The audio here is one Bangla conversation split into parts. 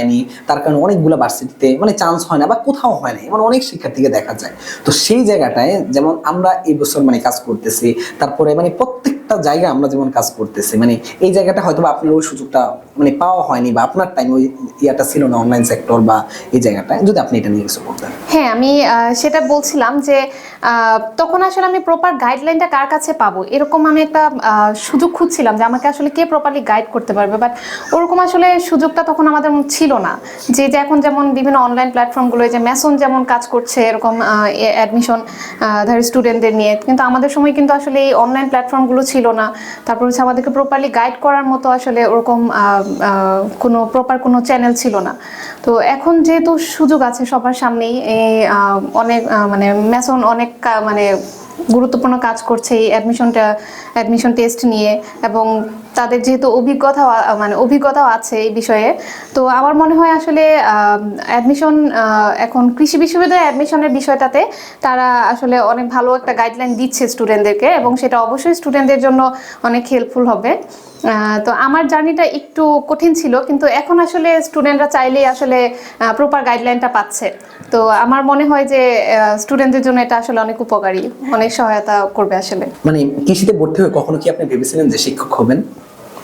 পায়নি, তার কারণে অনেকগুলো ভার্সিটিতে মানে চান্স হয় না বা কোথাও হয় না মানে অনেক শিক্ষার্থীকে দেখা যায়। তো সেই জায়গাটায় যেমন আমরা এই বছর মানে কাজ করতেছি, তারপরে মানে প্রত্যেকটা জায়গায় আমরা যেমন কাজ করতেছি মানে এই জায়গাটা হয়তো আপনার ওই সুযোগটা মানে পাওয়া হয়নি বা আপনার টাইম ওই ইয়াটা ছিল না অনলাইন সেক্টর বা এই জায়গাটা যদি আপনি এটা নিয়ে কিছু বলতেন। হ্যাঁ আমি সেটা বলছিলাম যে তখন আসলে আমি প্রপার গাইডলাইনটা কার কাছে পাবো? এরকম আমি একটা সুযোগ খুঁজছিলাম যে আমাকে আসলে কে প্রপারলি গাইড করতে পারবে। বাট ওরকম আসলে সুযোগটা তখন আমাদের ছিল না। যে যে এখন যেমন বিভিন্ন অনলাইন প্ল্যাটফর্মগুলো যে মেসন যেমন কাজ করছে, এরকম অ্যাডমিশন ধর স্টুডেন্টদের নিয়ে। কিন্তু আমাদের সময় কিন্তু আসলে এই অনলাইন প্ল্যাটফর্মগুলো ছিল না। তারপর হচ্ছে আমাদেরকে প্রপারলি গাইড করার মতো আসলে ওরকম কোনো প্রপার কোনো চ্যানেল ছিল না। তো এখন যেহেতু সুযোগ আছে সবার সামনেই অনেক মানে মেসন অনেক মানে গুরুত্বপূর্ণ কাজ করছে এই অ্যাডমিশনটা অ্যাডমিশন টেস্ট নিয়ে এবং তাদের যেহেতু অভিজ্ঞতাও আ- মানে অভিজ্ঞতাও আছে এই বিষয়ে। তো আমার মনে হয় আসলে অ্যাডমিশন এখন কৃষি বিশ্ববিদ্যালয়ে অ্যাডমিশনের বিষয়টাতে তারা আসলে অনেক ভালো একটা গাইডলাইন দিচ্ছে স্টুডেন্টদেরকে এবং সেটা অবশ্যই স্টুডেন্টদের জন্য অনেক হেল্পফুল হবে। তো আমার জার্নিটা একটু কঠিন ছিল, কিন্তু এখন আসলে স্টুডেন্টরা চাইলেই আসলে প্রপার গাইডলাইনটা পাচ্ছে। তো আমার মনে হয় যে স্টুডেন্টদের জন্য এটা আসলে অনেক উপকারী, অনেক সহায়তা করবে আসলে। মানে কৃষিতে ভর্তি হয়ে কখনো কি আপনি ভেবেছিলেন যে শিক্ষক হবেন?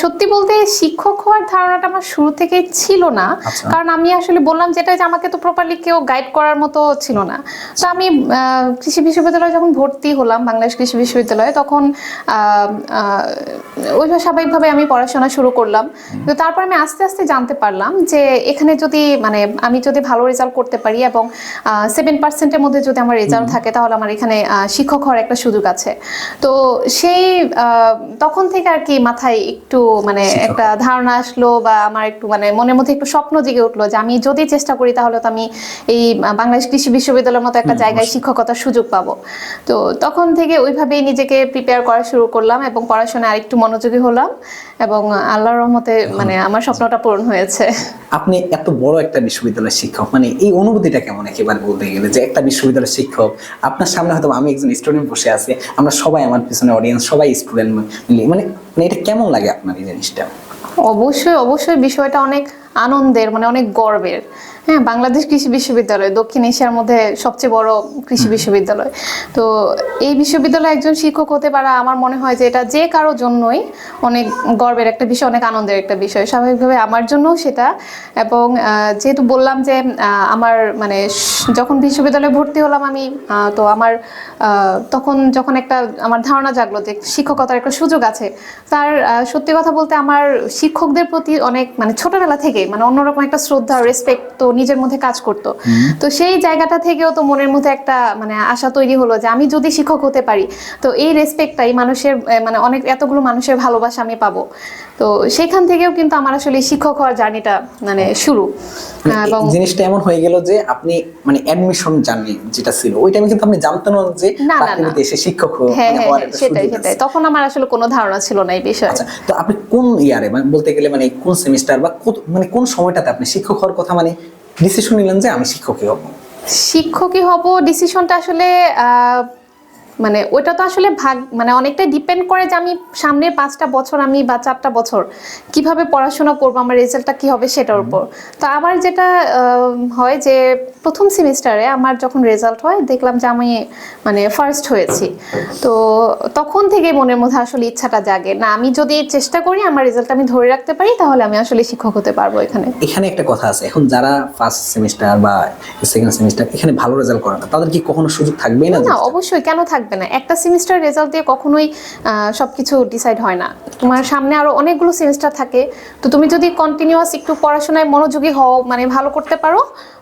সত্যি বলতে শিক্ষক হওয়ার ধারণাটা আমার শুরু থেকেই ছিল না। আচ্ছা। কারণ আমি আসলে বললাম যেটা যে আমাকে তো প্রপারলি কেউ গাইড করার মতো ছিল না। তো আমি কৃষি বিশ্ববিদ্যালয়ে যখন ভর্তি হলাম বাংলাদেশ কৃষি বিশ্ববিদ্যালয়ে তখন ওইভাবে স্বাভাবিকভাবে আমি পড়াশোনা শুরু করলাম। তো তারপর আমি আস্তে আস্তে জানতে পারলাম যে এখানে যদি মানে আমি যদি ভালো রেজাল্ট করতে পারি এবং সেভেন পার্সেন্টের মধ্যে যদি আমার রেজাল্ট থাকে তাহলে আমার এখানে শিক্ষক হওয়ার একটা সুযোগ আছে। তো সেই তখন থেকে আর কি মাথায় একটু মানে একটা ধারণা আসলো বা আমার একটু মানে মনের মধ্যে একটু স্বপ্ন জেগে উঠল যে আমি যদি চেষ্টা করি তাহলে তো আমি এই বাংলাদেশ কৃষি বিশ্ববিদ্যালয়ের মতো একটা জায়গায় শিক্ষকতার সুযোগ পাবো। তো তখন থেকে ওইভাবেই নিজেকে প্রিপেয়ার করা শুরু করলাম এবং পড়াশোনায় আরেকটু মনোযোগী হলাম এবং আল্লাহর রহমতে মানে আমার স্বপ্নটা পূরণ হয়েছে। আপনি এত বড় একটা বিশ্ববিদ্যালয়ের শিক্ষক মানে এই অনুভূতিটা কেমন একেবারে বলতে গেলে যে একটা বিশ্ববিদ্যালয়ের শিক্ষক আপনার সামনে হয়তো আমি একজন স্টুডেন্ট বসে আছি আমরা সবাই আমার পিছনে অডিয়েন্স সবাই স্টুডেন্ট মিলে মানে মানে এটা কেমন লাগে আপনার এই জিনিসটা? অবশ্যই অবশ্যই বিষয়টা অনেক আনন্দের মানে অনেক গর্বের। হ্যাঁ বাংলাদেশ কৃষি বিশ্ববিদ্যালয় দক্ষিণ এশিয়ার মধ্যে সবচেয়ে বড় কৃষি বিশ্ববিদ্যালয়। তো এই বিশ্ববিদ্যালয়ে একজন শিক্ষক হতে পারা আমার মনে হয় যে এটা যে কারও জন্যই অনেক গর্বের একটা বিষয় অনেক আনন্দের একটা বিষয়। স্বাভাবিকভাবে আমার জন্যও সেটা এবং যেহেতু বললাম যে আমার মানে যখন বিশ্ববিদ্যালয়ে ভর্তি হলাম আমি তো আমার তখন যখন একটা আমার ধারণা জাগলো যে শিক্ষকতার একটা সুযোগ আছে তার সত্যি কথা বলতে আমার শিক্ষকদের প্রতি অনেক মানে ছোটবেলা থেকে মানে অন্যরকম একটা শ্রদ্ধা রেসপেক্ট তো নিজের মধ্যে কাজ করতো। তো সেই জায়গাটা থেকেও তো মনের মধ্যে একটা মানে আশা তৈরি হলো যে আমি যদি শিক্ষক হতে পারি তো এই রেসপেক্টটাই মানুষের মানে অনেক এতগুলো মানুষের ভালোবাসা আমি পাবো। তো সেখান থেকেও কিন্তু আমার আসলে শিক্ষক হওয়ার জার্নিটা মানে শুরু। মানে এবং জিনিসটা এমন হয়ে গেল যে আপনি মানে অ্যাডমিশন জার্নি যেটা ছিল ওই টাইমে কিন্তু আপনি জানতেন না যে চাকরিতে এসে শিক্ষক হ্যাঁ মানে হ্যাঁ হওয়ার হ্যাঁ, একটা সেটাই সেটাই। তখন আমার আসলে কোনো ধারণা ছিল না এই বিষয়ে। আচ্ছা তো আপনি কোন ইয়ারে মানে বলতে গেলে মানে কোন সেমিস্টার বা মানে কোন সময়টাতে আপনি শিক্ষক হওয়ার কথা? মানে ডিসিশন নিলেন যে আমি শিক্ষকই হব। শিক্ষকই হব ডিসিশনটা আসলে মানে ওইটা তো আসলে ভাগ মানে অনেকটাই ডিপেন্ড করে যে আমি সামনের পাঁচটা বছর আমি বা চারটা বছর কীভাবে পড়াশোনা করব আমার রেজাল্টটা কি হবে সেটার উপর। তো আবার যেটা হয় যে প্রথম সেমিস্টারে আমার যখন রেজাল্ট হয় দেখলাম যে আমি মানে ফার্স্ট হয়েছি। তো তখন থেকে মনের মধ্যে আসলে ইচ্ছাটা জাগে না আমি যদি চেষ্টা করি আমার রেজাল্ট আমি ধরে রাখতে পারি তাহলে আমি আসলে শিক্ষক হতে পারব এখানে। এখানে একটা কথা আছে এখন যারা ফার্স্ট সেমিস্টার বা সেকেন্ড সেমিস্টার এখানে ভালো রেজাল্ট করে না তাদের কি কখনো সুযোগ থাকবেই না না অবশ্যই। কেন থাকবে? না। একটা সেমিস্টার রেজাল্ট দিয়ে কখনোই আহ, সবকিছু ডিসাইড হয় না। তোমার সামনে আরও অনেকগুলো সেমিস্টার থাকে। তো তুমি যদি কন্টিনিউয়াস একটু পড়াশোনায় মনোযোগী হও মানে ভালো করতে পারো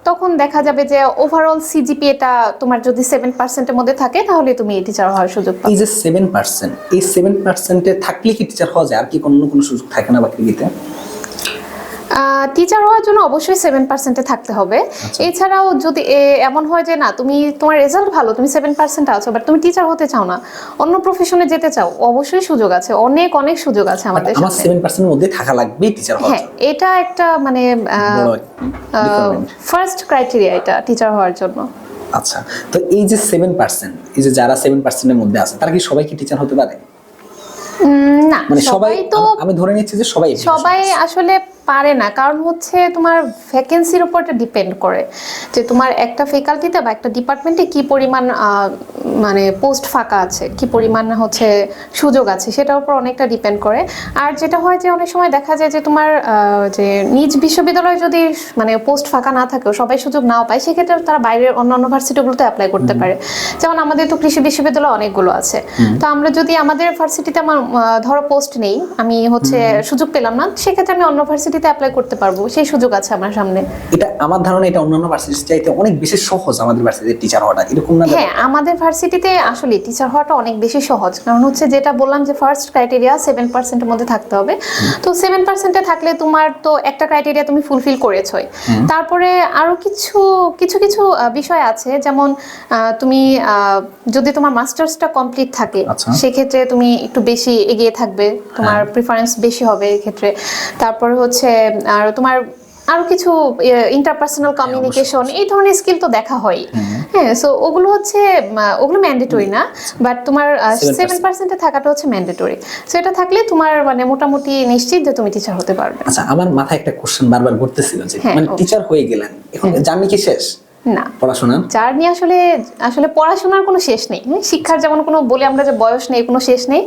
তখন দেখা যাবে যে ওভারঅল সিজিপিএটা তোমার যদি সেভেন পার্সেন্টের মধ্যে থাকে তাহলে তুমি টিচার হওয়ার সুযোগ পাবে। এই যে সেভেন পার্সেন্ট এই সেভেন পার্সেন্টে থাকলে কি টিচার হওয়া যায়? আর কি কোনো কোনো সুযোগ থাকে না বাকি টিচার হওয়ার জন্য অবশ্যই সেভেন পার্সেন্টে থাকতে হবে। এছাড়াও যদি এমন হয় যে না তুমি তোমার রেজাল্ট ভালো তুমি সেভেন পার্সেন্ট আছো বাট তুমি টিচার হতে চাও না অন্য প্রফেশনে যেতে চাও অবশ্যই সুযোগ আছে অনেক অনেক সুযোগ আছে আমাদের আমার সেভেন পার্সেন্টের মধ্যে থাকা লাগবে টিচার হ্যাঁ এটা একটা মানে ফার্স্ট ক্রাইটেরিয়া এটা টিচার হওয়ার জন্য। আচ্ছা তো এই যে সেভেন পার্সেন্ট এই যে যারা সেভেন পার্সেন্টের মধ্যে আছে তারা কি সবাই কি টিচার হতে পারে? না মানে সবাই তো আমি ধরে নিচ্ছি যে সবাই সবাই আসলে পারে না। কারণ হচ্ছে তোমার ভ্যাকেন্সির উপর এটা ডিপেন্ড করে। যে তোমার একটা ফ্যাকাল্টিতে বা একটা ডিপার্টমেন্টে কি পরিমাণ মানে পোস্ট ফাঁকা আছে কি পরিমাণ হচ্ছে সুযোগ আছে সেটার উপর অনেকটা ডিপেন্ড করে। আর যেটা হয় যে অনেক সময় দেখা যায় যে তোমার যে নিজ বিশ্ববিদ্যালয়ে যদি মানে পোস্ট ফাঁকা না থাকেও সবাই সুযোগ নাও পায় সেক্ষেত্রে তারা বাইরের অন্যান্য ভার্সিটিগুলোতে অ্যাপ্লাই করতে পারে। যেমন আমাদের তো কৃষি বিশ্ববিদ্যালয় অনেকগুলো আছে। তো আমরা যদি আমাদের ভার্সিটিতে আমার ধরো পোস্ট নেই আমি হচ্ছে সুযোগ পেলাম না সেক্ষেত্রে আমি অন্য ভার্সিটিতে অ্যাপ্লাই করতে পারব সেই সুযোগ আছে আমার সামনে। এটা আমার ধারণা এটা অন্যান্য ভার্সিটির চাইতে অনেক বেশি সহজ আমাদের ভার্সিটির টিচার হওয়াটা এরকম না হ্যাঁ আমাদের ভার্সিটিতে আসলে টিচার হওয়াটা অনেক বেশি সহজ। কারণ হচ্ছে যেটা বললাম যে ফার্স্ট ক্রাইটেরিয়া সেভেন পার্সেন্টের মধ্যে থাকতে হবে। তো সেভেন পার্সেন্টে থাকলে তোমার তো একটা ক্রাইটেরিয়া তুমি ফুলফিল করেছোই। তারপরে আরও কিছু কিছু কিছু বিষয় আছে। যেমন তুমি আহ, যদি তোমার মাস্টার্সটা কমপ্লিট থাকে আচ্ছা। সেক্ষেত্রে তুমি একটু বেশি এগিয়ে থাকবে তোমার প্রিফারেন্স বেশি হবে এক্ষেত্রে। তারপরে হচ্ছে আর তোমার আরও কিছু ইন্টারপার্সোনাল কমিউনিকেশন এই ধরনের স্কিল তো দেখা হয়। হ্যাঁ সো ওগুলো হচ্ছে ওগুলো ম্যান্ডেটরি না বাট তোমার 7% সেভেন পার্সেন্টে থাকাটা হচ্ছে ম্যান্ডেটরি সো এটা থাকলে তোমার মানে মোটামুটি নিশ্চিত যে তুমি টিচার হতে পারবে। আচ্ছা আমার মাথায় একটা কোশ্চেন বারবার ঘুরতেছিল যে হ্যাঁ, মানে টিচার হয়ে গেলেন এখন জার্নি কি শেষ? না। পড়াশোনা জার্নি আসলে আসলে পড়াশোনার কোনো শেষ নেই? শিক্ষার যেমন কোনো বলি আমরা যে বয়স নেই কোনো শেষ নেই।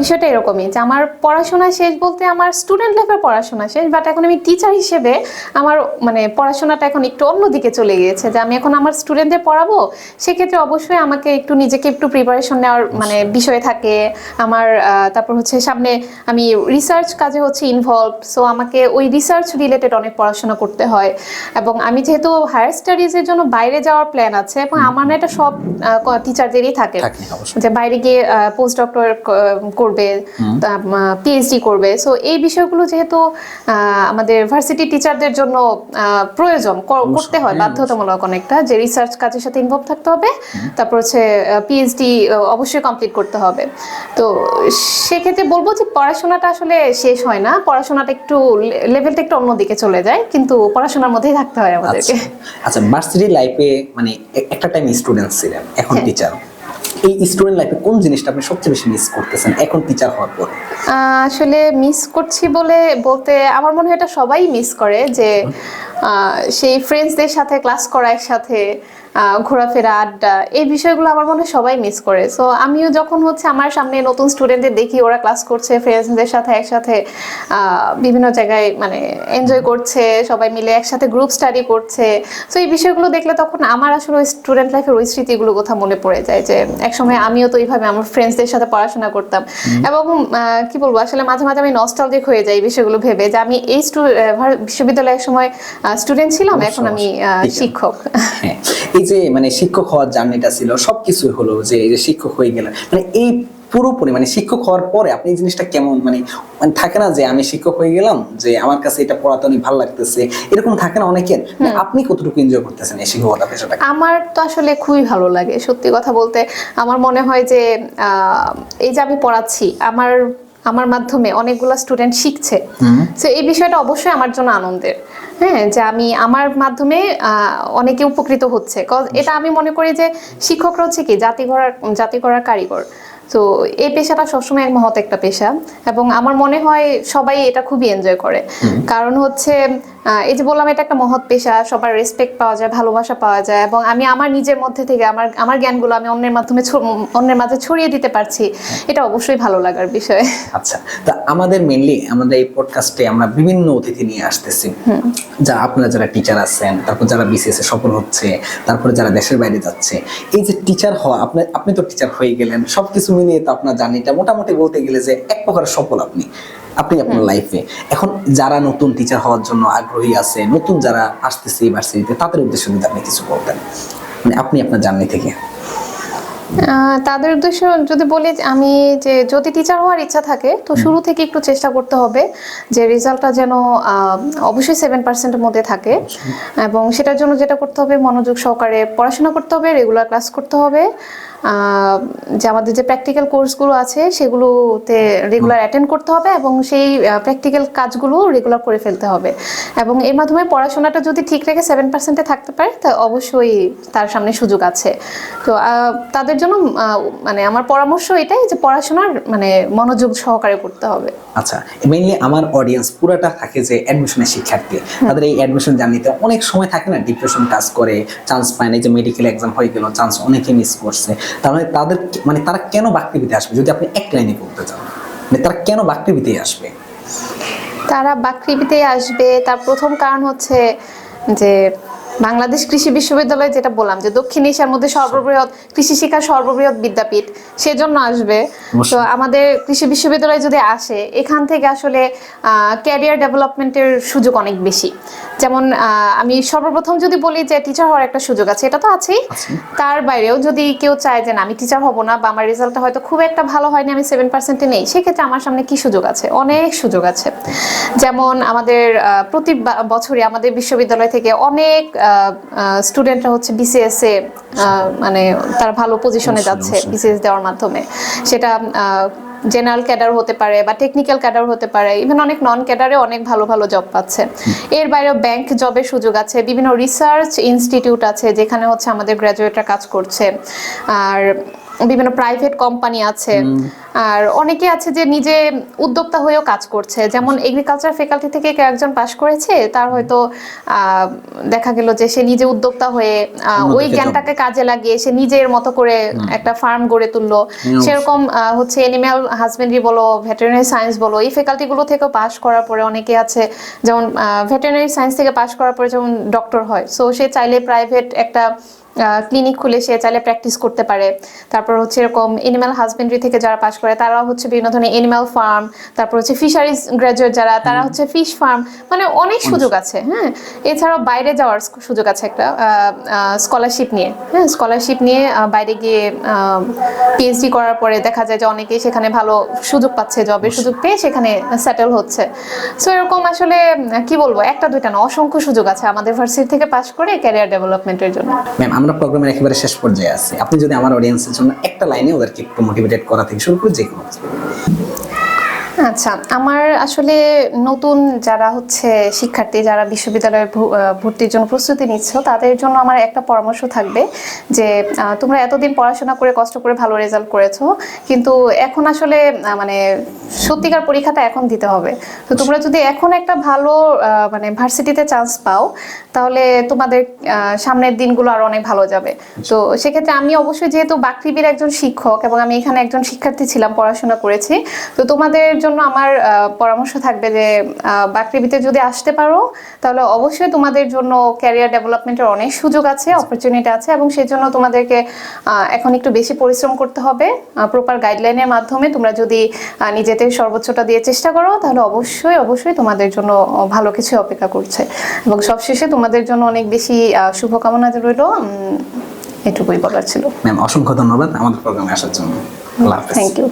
বিষয়টা এরকমই যে আমার পড়াশোনা শেষ বলতে আমার স্টুডেন্ট লাইফের পড়াশোনা শেষ বাট এখন আমি টিচার হিসেবে আমার মানে পড়াশোনাটা এখন একটু অন্যদিকে চলে গিয়েছে যে আমি এখন আমার স্টুডেন্টদের পড়াবো। সেক্ষেত্রে অবশ্যই আমাকে একটু নিজেকে একটু প্রিপারেশন নেওয়ার মানে বিষয় থাকে। আমার তারপর হচ্ছে সামনে আমি রিসার্চ কাজে হচ্ছে ইনভলভ সো আমাকে ওই রিসার্চ রিলেটেড অনেক পড়াশোনা করতে হয়। এবং আমি যেহেতু হায়ার স্টাডিজের জন্য বাইরে যাওয়ার প্ল্যান আছে এবং আমার না এটা সব টিচারদেরই থাকে। যে বাইরে গিয়ে পোস্ট ডক্টর করবে পিএইচডি করবে। সো এই বিষয়গুলো যেহেতু আমাদের ভার্সিটি টিচারদের জন্য প্রয়োজন করতে হয় হ্যাঁ, বাধ্যতামূলক অনেকটা। যে রিসার্চ কাজের সাথে ইনভলভ থাকতে হবে তারপর হচ্ছে পিএইচডি অবশ্যই কমপ্লিট করতে হবে। তো সেক্ষেত্রে বলব যে পড়াশোনাটা আসলে শেষ হয় না। পড়াশোনাটা একটু লেভেলটা একটু অন্যদিকে চলে যায়। কিন্তু পড়াশোনার মধ্যেই থাকতে হয় আমাদেরকে। আচ্ছা। আচ্ছা ভার্সিটি লাইফে মানে একটা টাইম স্টুডেন্ট ছিলেন এখন হ্যাঁ। টিচার এই স্টুডেন্ট লাইফে কোন জিনিসটা আপনি সবচেয়ে বেশি মিস করতেছেন এখন টিচার হওয়ার পর? আসলে মিস করছি বলে বলতে আমার মনে হয় এটা সবাই মিস করে যে সেই ফ্রেন্ডসদের সাথে ক্লাস করা একসাথে ঘোরাফেরা আড্ডা এই বিষয়গুলো আমার মনে হয় সবাই মিস করে। সো আমিও যখন হচ্ছে আমার সামনে নতুন স্টুডেন্টদের দেখি ওরা ক্লাস করছে ফ্রেন্ডসদের সাথে একসাথে বিভিন্ন জায়গায় মানে এনজয় করছে সবাই মিলে একসাথে গ্রুপ স্টাডি করছে। সো এই বিষয়গুলো দেখলে তখন আমার আসলে ওই স্টুডেন্ট লাইফের ওই স্মৃতিগুলো কথা মনে পড়ে যায় যে একসময় আমিও তো এইভাবে আমার ফ্রেন্ডসদের সাথে পড়াশোনা করতাম। এবং কি বলব আসলে মাঝে মাঝে আমি নস্টালজিক হয়ে যাই এই বিষয়গুলো ভেবে যে আমি এই বিশ্ববিদ্যালয়ে এক সময় স্টুডেন্ট ছিলাম এখন আমি শিক্ষক। হ্যাঁ এই যে মানে শিক্ষক হওয়ার জার্নিটা ছিল সবকিছু হলো যে এই যে শিক্ষক হয়ে গেলেন মানে এই পুরোপুরি মানে শিক্ষক হওয়ার পরে আপনি এই জিনিসটা কেমন মানে মানে থাকে না যে আমি শিক্ষক হয়ে গেলাম যে আমার কাছে এটা পড়াতে অনেক ভালো লাগতেছে এরকম থাকে না অনেকের? মানে আপনি কতটুকু এনজয় করতেছেন এই শিক্ষকতা পেশাটা আমার তো আসলে খুবই ভালো লাগে সত্যি কথা বলতে। আমার মনে হয় যে আহ, এই যে আমি পড়াচ্ছি আমার আমার মাধ্যমে অনেকগুলো স্টুডেন্ট শিখছে। তো এই বিষয়টা অবশ্যই আমার জন্য আনন্দের। হ্যাঁ যে আমি আমার মাধ্যমে অনেকে উপকৃত হচ্ছে। এটা আমি মনে করি যে শিক্ষকরা হচ্ছে কি জাতি গড়ার জাতি গড়ার কারিগর। তো এই পেশাটা সবসময় এক মহৎ একটা পেশা। এবং আমার মনে হয় সবাই এটা খুবই এনজয় করে। কারণ হচ্ছে এই যে বললাম এটা একটা মহৎ পেশা সবার রেসপেক্ট পাওয়া যায় ভালোবাসা পাওয়া যায় এবং আমি আমার নিজের মধ্যে থেকে আমার আমার জ্ঞানগুলো আমি অন্যের মাধ্যমে অন্যের মাঝে ছড়িয়ে দিতে পারছি এটা অবশ্যই ভালো লাগার বিষয়। আচ্ছা তা আমাদের মেনলি আমাদের এই পডকাস্টে আমরা বিভিন্ন অতিথি নিয়ে আসতেছি। যা আপনারা যারা টিচার আছেন তারপর যারা বিসিএস এ সফল হচ্ছে তারপরে যারা দেশের বাইরে যাচ্ছে এই যে টিচার হওয়া আপনি আপনি তো টিচার হয়ে গেলেন সবকিছু মিলিয়ে তো আপনার জার্নিটা মোটামুটি বলতে গেলে যে এক প্রকার সফল আপনি। আপনি আপনার লাইফে এখন যারা নতুন টিচার হওয়ার জন্য আগ্রহী আছে নতুন যারা আসতেছে ইউনিভার্সিটিতে তাদের উদ্দেশ্যে যদি আপনি কিছু বলতেন। মানে আপনি আপনার জার্নি থেকে। তাদের উদ্দেশ্য যদি বলি আমি যে যদি টিচার হওয়ার ইচ্ছা থাকে তো শুরু থেকে একটু চেষ্টা করতে হবে যে রেজাল্টটা যেন অবশ্যই সেভেন পার্সেন্টের মধ্যে থাকে। এবং সেটার জন্য যেটা করতে হবে মনোযোগ সহকারে পড়াশোনা করতে হবে রেগুলার ক্লাস করতে হবে। যে আমাদের যে প্র্যাকটিক্যাল কোর্সগুলো আছে সেগুলোতে রেগুলার অ্যাটেন্ড করতে হবে এবং সেই প্র্যাকটিক্যাল কাজগুলো রেগুলার করে ফেলতে হবে। এবং এর মাধ্যমে পড়াশোনাটা যদি ঠিক রেখে সেভেন পার্সেন্টে থাকতে পারে তা অবশ্যই তার সামনে সুযোগ আছে। তো তাদের জন্য মানে আমার পরামর্শ এটাই যে পড়াশোনার মানে মনোযোগ সহকারে করতে হবে। আচ্ছা মেইনলি আমার অডিয়েন্স পুরাটা থাকে যে অ্যাডমিশনের শিক্ষার্থী। তাদের এই অ্যাডমিশন জার্নিতে অনেক সময় থাকে না ডিপ্রেশন কাজ করে চান্স পায় না এই যে মেডিকেল এক্সাম হয়ে গেল চান্স অনেকে মিস করছে। তার মানে তাদের মানে তারা কেন বাকৃবিতে আসবে যদি আপনি এক লাইনে বলতে চান? মানে তারা কেন বাকৃবিতে আসবে? তারা বাকৃবিতে আসবে। তার প্রথম কারণ হচ্ছে যে বাংলাদেশ কৃষি বিশ্ববিদ্যালয় যেটা বললাম যে দক্ষিণ এশিয়ার মধ্যে সর্ববৃহৎ কৃষি শিক্ষার সর্ববৃহৎ বিদ্যাপীঠ সেজন্য আসবে। তো আমাদের কৃষি বিশ্ববিদ্যালয় যদি আসে এখান থেকে আসলে ক্যারিয়ার ডেভেলপমেন্টের সুযোগ অনেক বেশি। যেমন আমি সর্বপ্রথম যদি বলি যে টিচার হওয়ার একটা সুযোগ আছে এটা তো আছেই। তার বাইরেও যদি কেউ চায় যে না আমি টিচার হব না বা আমার রেজাল্টটা হয়তো খুব একটা ভালো হয়নি আমি সেভেন পার্সেন্টে নেই সেক্ষেত্রে আমার সামনে কি সুযোগ আছে? অনেক সুযোগ আছে। যেমন আমাদের প্রতি বছরই আমাদের বিশ্ববিদ্যালয় থেকে অনেক স্টুডেন্টরা হচ্ছে বিসিএস এ মানে তারা ভালো পজিশনে যাচ্ছে বিসিএস দেওয়ার মাধ্যমে। সেটা জেনারেল ক্যাডার হতে পারে বা টেকনিক্যাল ক্যাডার হতে পারে ইভেন অনেক নন ক্যাডারে অনেক ভালো ভালো জব পাচ্ছে। এর বাইরেও ব্যাংক জবের সুযোগ আছে, বিভিন্ন রিসার্চ ইনস্টিটিউট আছে যেখানে হচ্ছে আমাদের গ্র্যাজুয়েটরা কাজ করছে। আর বিভিন্ন প্রাইভেট কোম্পানি আছে। আর অনেকে আছে যে নিজে উদ্যোক্তা হয়েও কাজ করছে। যেমন এগ্রিকালচার ফ্যাকাল্টি থেকে একজন পাশ করেছে তার হয়তো দেখা গেল যে সে নিজে উদ্যোক্তা হয়ে ওই জ্ঞানটাকে কাজে লাগিয়ে সে নিজের মতো করে একটা ফার্ম গড়ে তুললো। সেরকম হচ্ছে এনিম্যাল হাজবেন্ডারি বলো ভেটেরিনারি সায়েন্স বলো এই ফ্যাকাল্টিগুলো থেকেও পাশ করার পরে অনেকে আছে যেমন ভেটেরিনারি সায়েন্স থেকে পাশ করার পরে যেমন ডক্টর হয়। সো সে চাইলে প্রাইভেট একটা ক্লিনিক খুলে সে চাইলে প্র্যাকটিস করতে পারে। তারপর হচ্ছে এরকম এনিম্যাল হাজবেন্ডারি থেকে যারা পাশ করে তারা হচ্ছে বিভিন্ন ধরনের এনিম্যাল ফার্ম তারপর হচ্ছে ফিশারিজ গ্রাজুয়েট যারা তারা হচ্ছে ফিশ ফার্ম মানে অনেক সুযোগ আছে হ্যাঁ। এছাড়াও বাইরে যাওয়ার সুযোগ আছে একটা স্কলারশিপ নিয়ে হ্যাঁ। স্কলারশিপ নিয়ে বাইরে গিয়ে পিএইচডি করার পরে দেখা যায় যে অনেকেই সেখানে ভালো সুযোগ পাচ্ছে জবের সুযোগ পেয়ে সেখানে সেটেল হচ্ছে। সো এরকম আসলে কি বলব একটা দুইটা না অসংখ্য সুযোগ আছে আমাদের ভার্সিটি থেকে পাশ করে ক্যারিয়ার ডেভেলপমেন্টের জন্য। ম্যাম আমরা প্রোগ্রামের একেবারে শেষ পর্যায়ে আছি আপনি যদি আমার অডিয়েন্সের জন্য একটা লাইনে ওদেরকে একটু মোটিভেটেড করা থেকে শুরু করে যে কোনো। আচ্ছা আমার আসলে নতুন যারা হচ্ছে শিক্ষার্থী, যারা বিশ্ববিদ্যালয়ে ভর্তির জন্য প্রস্তুতি নিচ্ছ, তাদের জন্য আমার একটা পরামর্শ থাকবে যে তোমরা এতদিন পড়াশোনা করে কষ্ট করে ভালো রেজাল্ট করেছ, কিন্তু এখন আসলে মানে সত্যিকার পরীক্ষাটা এখন দিতে হবে। তো তোমরা যদি এখন একটা ভালো মানে ভার্সিটিতে চান্স পাও, তাহলে তোমাদের সামনের দিনগুলো আরও অনেক ভালো যাবে। তো সেক্ষেত্রে আমি অবশ্যই যেহেতু বাকৃবির একজন শিক্ষক এবং আমি এখানে একজন শিক্ষার্থী ছিলাম, পড়াশোনা করেছি, তো তোমাদের জন্য আমার পরামর্শ থাকবে যে বাকৃবিতে যদি আসতে পারো তাহলে অবশ্যই তোমাদের জন্য ক্যারিয়ার ডেভেলপমেন্টের অনেক সুযোগ আছে অপরচুনিটি আছে এবং সেই জন্য তোমাদেরকে এখন একটু বেশি পরিশ্রম করতে হবে। প্রপার গাইডলাইনের মাধ্যমে তোমরা যদি নিজেদের সর্বোচ্চটা দিয়ে চেষ্টা করো তাহলে অবশ্যই অবশ্যই তোমাদের জন্য ভালো কিছু অপেক্ষা করছে। এবং সবশেষে তোমাদের জন্য অনেক বেশি শুভকামনা রইল। এটুকুই বলার ছিল। ম্যাম অসংখ্য ধন্যবাদ আমাদের প্রোগ্রামে আসার জন্য। Thank you